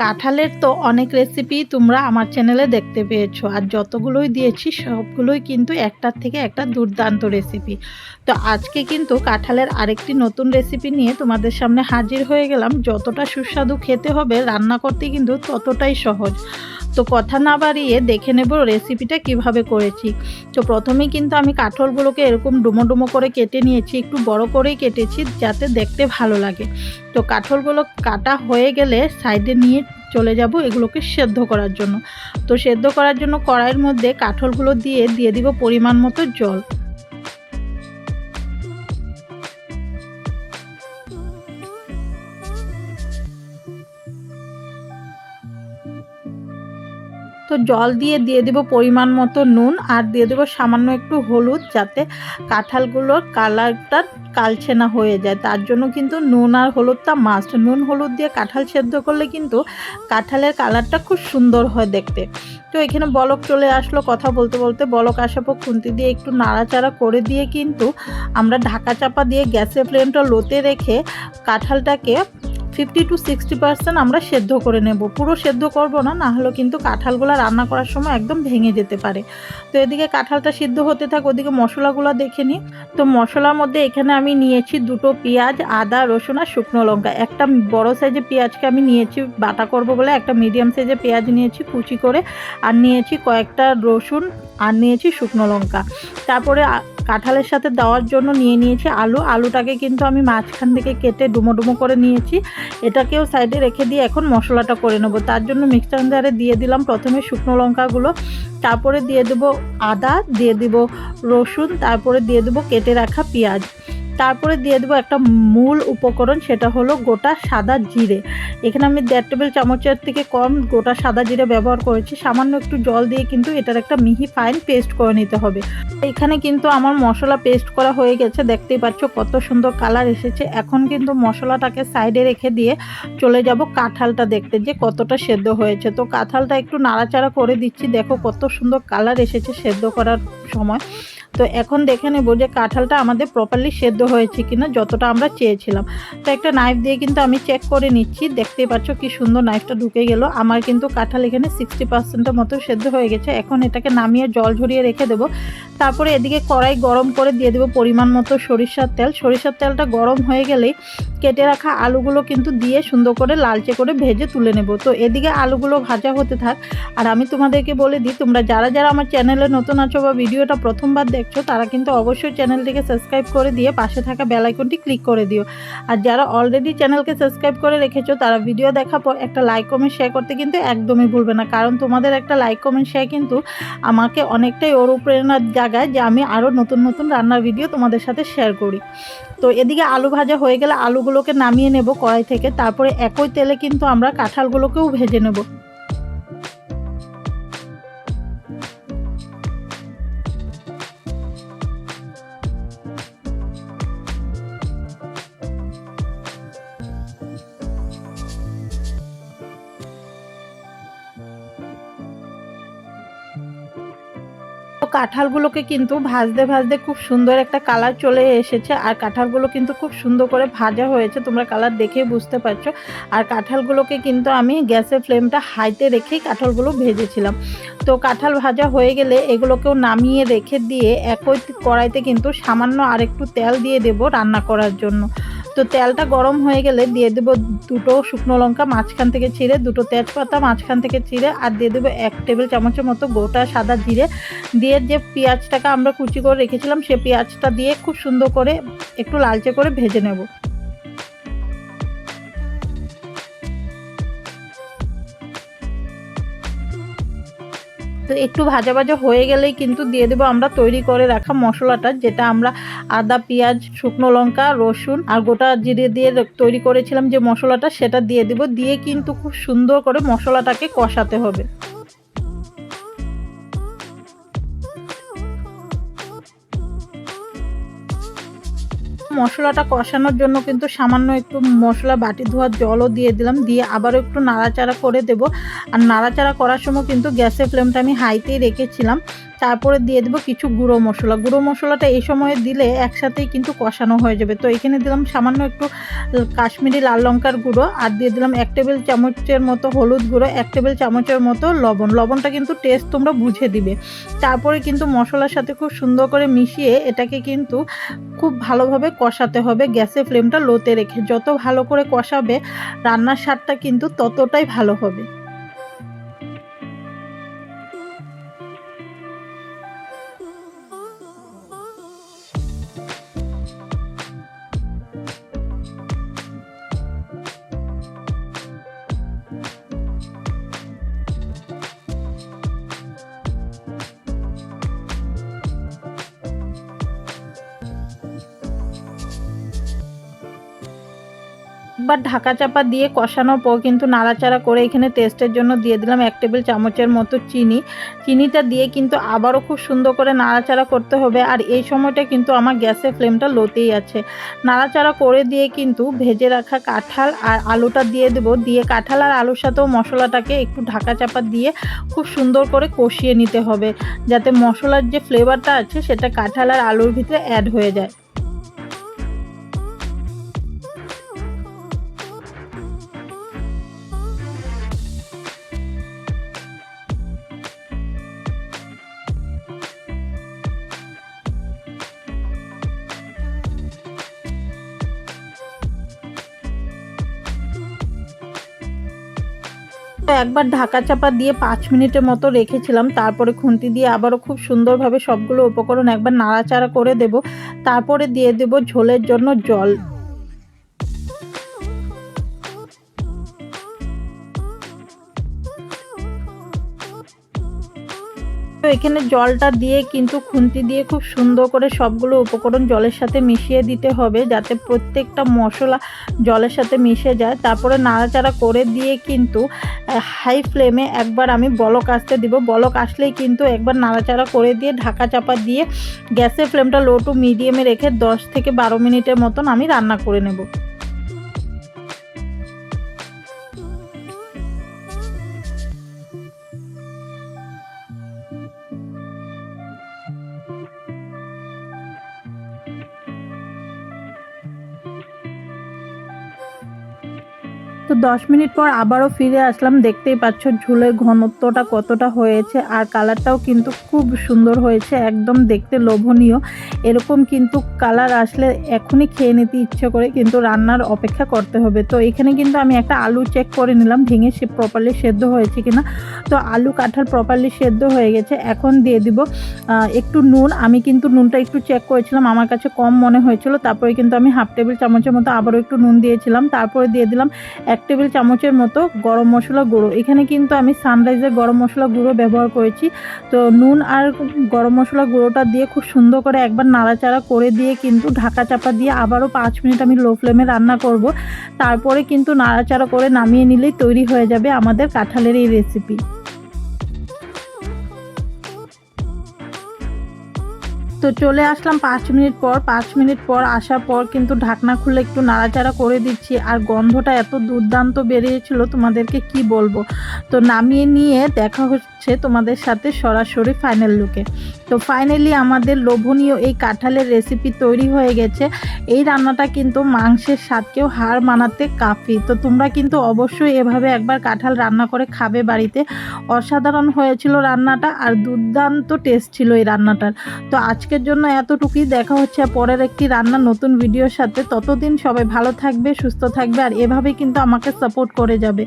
কাঁঠালের তো অনেক রেসিপি তোমরা আমার চ্যানেলে দেখতে পেয়েছ। আর যতগুলোই দিয়েছি, সবগুলোই কিন্তু একটার থেকে একটা দুর্দান্ত রেসিপি তো আজকে কিন্তু কাঁঠালের আরেকটি নতুন রেসিপি নিয়ে তোমাদের সামনে হাজির হয়ে গেলাম। যতটা সুস্বাদু খেতে হবে, রান্না করতে কিন্তু ততটাই সহজ। তো কথা না বাড়িয়ে দেখে নেব রেসিপিটা কীভাবে করেছি। তো প্রথমেই কিন্তু আমি কাঠলগুলোকে এরকম ডুমো ডুমো করে কেটে নিয়েছি, একটু বড় করেই কেটেছি যাতে দেখতে ভালো লাগে। তো কাঠলগুলো কাটা হয়ে গেলে সাইডে নিয়ে চলে যাব এগুলোকে সেদ্ধ করার জন্য। তো সেদ্ধ করার জন্য কড়াইয়ের মধ্যে কাঠলগুলো দিয়ে দিয়ে দিব পরিমাণ মতো জল। তো জল দিয়ে দিয়ে দেবো পরিমাণ মতো নুন আর দিয়ে দেবো সামান্য একটু হলুদ যাতে কাঁঠালগুলোর কালারটা কালছে না হয়ে যায়। তার জন্য কিন্তু নুন আর হলুদটা মাস্ট নুন, হলুদ দিয়ে কাঁঠাল সেদ্ধ করলে কিন্তু কাঁঠালের কালারটা খুব সুন্দর হয় দেখতে। তো এখানে বলক চলে আসলো কথা বলতে বলতে। বলক আসার পর খুন্তি দিয়ে একটু নাড়াচাড়া করে দিয়ে কিন্তু আমরা ঢাকা চাপা দিয়ে গ্যাসের ফ্লেমটা লোতে রেখে কাঁঠালটাকে ফিফটি টু সিক্সটি পার্সেন্ট আমরা সেদ্ধ করে নেব। পুরো সেদ্ধ করব না না হলেও কিন্তু কাঁঠালগুলো রান্না করার সময় একদম ভেঙে যেতে পারে। তো এদিকে কাঁঠালটা সিদ্ধ হতে থাক, ওদিকে মশলাগুলো দেখে নিই তো মশলার মধ্যে এখানে আমি নিয়েছি দুটো পেঁয়াজ, আদা, রসুন আর শুকনো লঙ্কা। একটা বড় সাইজের পেঁয়াজকে আমি নিয়েছি, বাটা করব বলে একটা মিডিয়াম সাইজের পেঁয়াজ নিয়েছি কুচি করে। আর নিয়েছি কয়েকটা রসুন আর নিয়েছি শুকনো লঙ্কা। তারপরে কাঁঠালের সাথে দেওয়ার জন্য নিয়ে নিয়েছি আলু। আলুটাকে কিন্তু আমি মাঝখান থেকে কেটে ডুমো ডুমো করে নিয়েছি। এটাকেও সাইডে রেখে দিয়ে এখন মশলাটা করে নেব। তার জন্য মিক্সচার জারে দিয়ে দিলাম প্রথমে শুকনো লঙ্কাগুলো। তারপরে দিয়ে দেবো আদা, দিয়ে দিব রসুন, তারপরে দিয়ে দেবো কেটে রাখা পেঁয়াজ। তারপরে দিয়ে দেবো একটা মূল উপকরণ, সেটা হলো গোটা সাদা জিরে। এখানে আমি দেড় টেবিল চামচের থেকে কম গোটা সাদা জিরে ব্যবহার করেছি। সামান্য একটু জল দিয়ে কিন্তু এটার একটা মিহি ফাইন পেস্ট করে নিতে হবে। এখানে কিন্তু আমার মশলা পেস্ট করা হয়ে গেছে। দেখতেই পাচ্ছ কত সুন্দর কালার এসেছে। এখন কিন্তু মশলাটাকে সাইডে রেখে দিয়ে চলে যাব কাঁঠালটা দেখতে, যে কতটা সেদ্ধ হয়েছে। তো কাঁঠালটা একটু নাড়াচাড়া করে দিচ্ছি। দেখো কত সুন্দর কালার এসেছে সেদ্ধ করার সময়। তো এখন দেখে নেব যে কাঁঠালটা আমাদের প্রপারলি সেদ্ধ হয়েছে কিনা, যতটা আমরা চেয়েছিলাম। তো একটা নাইফ দিয়ে কিন্তু আমি চেক করে নিচ্ছি, দেখতেই পাচ্ছ কি সুন্দর নাইফটা ঢুকে গেল। আমার কিন্তু কাঁঠাল এখানে সিক্সটি পার্সেন্টের মতো সেদ্ধ হয়ে গেছে। এখন এটাকে নামিয়ে জল ঝরিয়ে রেখে দেবো। তারপরে এদিকে কড়াই গরম করে দিয়ে দেবো পরিমাণ মতো সরিষার তেল। সরিষার তেলটা গরম হয়ে গেলেই কেটে রাখা আলুগুলো কিন্তু দিয়ে সুন্দর করে লালচে করে ভেজে তুলে নেব। তো এদিকে আলুগুলো ভাজা হতে থাক। আর আমি তোমাদেরকে বলে দিই, তোমরা যারা যারা আমার চ্যানেলে নতুন আছো বা ভিডিওটা প্রথমবার দেখছ, তারা কিন্তু অবশ্যই চ্যানেলটিকে সাবস্ক্রাইব করে দিয়ে পাশে থাকা বেল আইকনটি ক্লিক করে দিও। আর যারা অলরেডি চ্যানেলকে সাবস্ক্রাইব করে রেখেছো, তারা ভিডিও দেখার পর একটা লাইক, কমেন্ট শেয়ার করতে কিন্তু একদমই ভুলবে না। কারণ তোমাদের একটা লাইক, কমেন্ট শেয়ার কিন্তু আমাকে অনেকটাই অনুপ্রেরণা অনুপ্রেরণার জায়গায় যে আমি আরও নতুন নতুন রান্নার ভিডিও তোমাদের সাথে শেয়ার করি। তো এদিকে আলু ভাজা হয়ে গেলে আলুগুলোকে নামিয়ে নেব কড়াই থেকে, তারপরে একই তেলে কিন্তু আমরা কাঁঠালগুলোকেও ভেজে নেব। কাঁঠালগুলোকে কিন্তু ভাজতে ভাজতে খুব সুন্দর একটা কালার চলে এসেছে। আর কাঁঠালগুলো কিন্তু খুব সুন্দর করে ভাজা হয়েছে, তোমরা কালার দেখেই বুঝতে পারছ। আর কাঁঠালগুলোকে কিন্তু আমি গ্যাসের ফ্লেমটা হাইতে রেখেই কাঁঠালগুলো ভেজেছিলাম। তো কাঁঠাল ভাজা হয়ে গেলে এগুলোকেও নামিয়ে রেখে দিয়ে একই কড়াইতে কিন্তু সামান্য আরেকটু তেল দিয়ে দেব রান্না করার জন্য। তো তেলটা গরম হয়ে গেলে দিয়ে দেবো দুটো শুকনো লঙ্কা মাঝখান থেকে ছিঁড়ে, দুটো তেজপাতা মাঝখান থেকে ছিঁড়ে, আর দিয়ে দেবো এক টেবিল চামচের মতো গোটা সাদা জিরে। দিয়ে যে পেঁয়াজটাকে আমরা কুচি করে রেখেছিলাম, সে পেঁয়াজটা দিয়ে খুব সুন্দর করে একটু লালচে করে ভেজে নেব। তো একটু ভাজা ভাজা হয়ে গেলেই কিন্তু দিয়ে দেবো আমরা তৈরি করে রাখা মশলাটা, যেটা আমরা আদা, পেঁয়াজ, শুকনো লঙ্কা, রসুন আর গোটা জিরে দিয়ে তৈরি করেছিলাম যে মশলাটা সেটা দিয়ে দেবো। দিয়ে কিন্তু খুব সুন্দর করে মশলাটাকে কষাতে হবে। মশলাটা কষানোর জন্য কিন্তু সামান্য একটু মশলা বাটি ধোয়ার জলও দিয়ে দিলাম। দিয়ে আবারও একটু নাড়াচাড়া করে দেব। আর নাড়াচাড়া করার সময় কিন্তু গ্যাসের ফ্লেমটা আমি হাইতেই রেখেছিলাম। তারপরে দিয়ে দেবো কিছু গুঁড়ো মশলা। গুঁড়ো মশলাটা এই সময় দিলে একসাথেই কিন্তু কষানো হয়ে যাবে। তো এখানে দিলাম সামান্য একটু কাশ্মীরি লাল লঙ্কার গুঁড়ো আর দিয়ে দিলাম এক টেবিল চামচের মতো হলুদ গুঁড়ো, এক টেবিল চামচের মতো লবণ। লবণটা কিন্তু টেস্ট তোমরা বুঝে দিবে। তারপরে কিন্তু মশলার সাথে খুব সুন্দর করে মিশিয়ে এটাকে কিন্তু খুব ভালোভাবে কষাতে হবে গ্যাসের ফ্লেমটা লোতে রেখে। যত ভালো করে কষাবে, রান্নার স্বাদটা কিন্তু ততটাই ভালো হবে। একবার ঢাকা চাপা দিয়ে কষানোর পর কিন্তু নাড়াচাড়া করে এখানে টেস্টের জন্য দিয়ে দিলাম এক টেবিল চামচের মতো চিনি। চিনিটা দিয়ে কিন্তু আবারও খুব সুন্দর করে নাড়াচাড়া করতে হবে আর এই সময়টা কিন্তু আমার গ্যাসের ফ্লেমটা লোতেই আছে। নাড়াচাড়া করে দিয়ে কিন্তু ভেজে রাখা কাঁঠাল আর আলুটা দিয়ে দেবো। দিয়ে কাঁঠাল আর আলুর সাথেও মশলাটাকে একটু ঢাকা চাপা দিয়ে খুব সুন্দর করে কষিয়ে নিতে হবে। যাতে মশলার যে ফ্লেভারটা আছে সেটা কাঁঠাল আর আলুর ভিতরে অ্যাড হয়ে যায়। তো একবার ঢাকা চাপা দিয়ে পাঁচ মিনিটের মতো রেখেছিলাম। তারপরে খুন্তি দিয়ে আবারও খুব সুন্দরভাবে সবগুলো উপকরণ একবার নাড়াচাড়া করে দেব। তারপরে দিয়ে দেব ঝোলের জন্য জল। তো এখানে জলটা দিয়ে কিন্তু খুন্তি দিয়ে খুব সুন্দর করে সবগুলো উপকরণ জলের সাথে মিশিয়ে দিতে হবে যাতে প্রত্যেকটা মশলা জলের সাথে মিশে যায়। তারপরে নাড়াচাড়া করে দিয়ে কিন্তু হাই ফ্লেমে একবার আমি বলক আসতে দিব। বলক আসলেই কিন্তু একবার নাড়াচাড়া করে দিয়ে ঢাকা চাপা দিয়ে গ্যাসের ফ্লেমটা লো টু মিডিয়ামে রেখে দশ থেকে বারো মিনিটের মতন আমি রান্না করে নেব। তো দশ মিনিট পর আবারও ফিরে আসলাম। দেখতেই পাচ্ছ ঝোলের ঘনত্বটা কতটা হয়েছে আর কালারটাও কিন্তু খুব সুন্দর হয়েছে, একদম দেখতে লোভনীয়। এরকম কিন্তু কালার আসলে এখনই খেয়ে নিতে ইচ্ছে করে, কিন্তু রান্নার অপেক্ষা করতে হবে। তো এখানে কিন্তু আমি একটা আলু চেক করে নিলাম, ভেঙে সে প্রপারলি সেদ্ধ হয়েছে কিনা। তো আলু কাঁঠাল প্রপারলি সেদ্ধ হয়ে গেছে, এখন দিয়ে দিব একটু নুন। আমি কিন্তু নুনটা একটু চেক করেছিলাম, আমার কাছে কম মনে হয়েছিল। তারপরে কিন্তু আমি হাফ টেবিল চামচের মতো আবারও একটু নুন দিয়েছিলাম, তারপরে দিয়ে দিলাম এক এক টেবিল চামচের মতো গরম মশলা গুঁড়ো। এখানে কিন্তু আমি সানরাইজের গরম মশলা গুঁড়ো ব্যবহার করেছি। তো নুন আর গরম মশলা গুঁড়োটা দিয়ে খুব সুন্দর করে একবার নাড়াচাড়া করে দিয়ে কিন্তু ঢাকা চাপা দিয়ে আবারও পাঁচ মিনিট আমি লো ফ্লেমে রান্না করব। তারপরে কিন্তু নাড়াচাড়া করে নামিয়ে নিলেই তৈরি হয়ে যাবে আমাদের কাঁঠালের এই রেসিপি তো চলে আসলাম পাঁচ মিনিট পর। পাঁচ মিনিট পর আসার পর কিন্তু ঢাকনা খুলে একটু নাড়াচাড়া করে দিচ্ছি। আর গন্ধটা এত দুর্দান্ত বেরিয়েছিল, তোমাদেরকে কি বলব? তো নামিয়ে নিয়ে দেখা হচ্ছে তোমাদের সাথে সরাসরি ফাইনাল লুকে তো ফাইনালি আমাদের লোভনীয় এই কাঁঠালের রেসিপি তৈরি হয়ে গেছে। এই রান্নাটা কিন্তু মাংসের স্বাদকেও হার মানাতে কাফি। তো তোমরা কিন্তু অবশ্যই এভাবে একবার কাঁঠাল রান্না করে খাবে বাড়িতে। অসাধারণ হয়েছিল রান্নাটা আর দুর্দান্ত টেস্ট ছিল এই রান্নাটার। তো আজকের জন্য এতটুকুই। দেখা হচ্ছে পরের একটি রান্নার নতুন ভিডিওর সাথে। ততদিন সবাই ভালো থাকবে, সুস্থ থাকবে, আর এভাবেই কিন্তু আমাকে সাপোর্ট করে যাবে।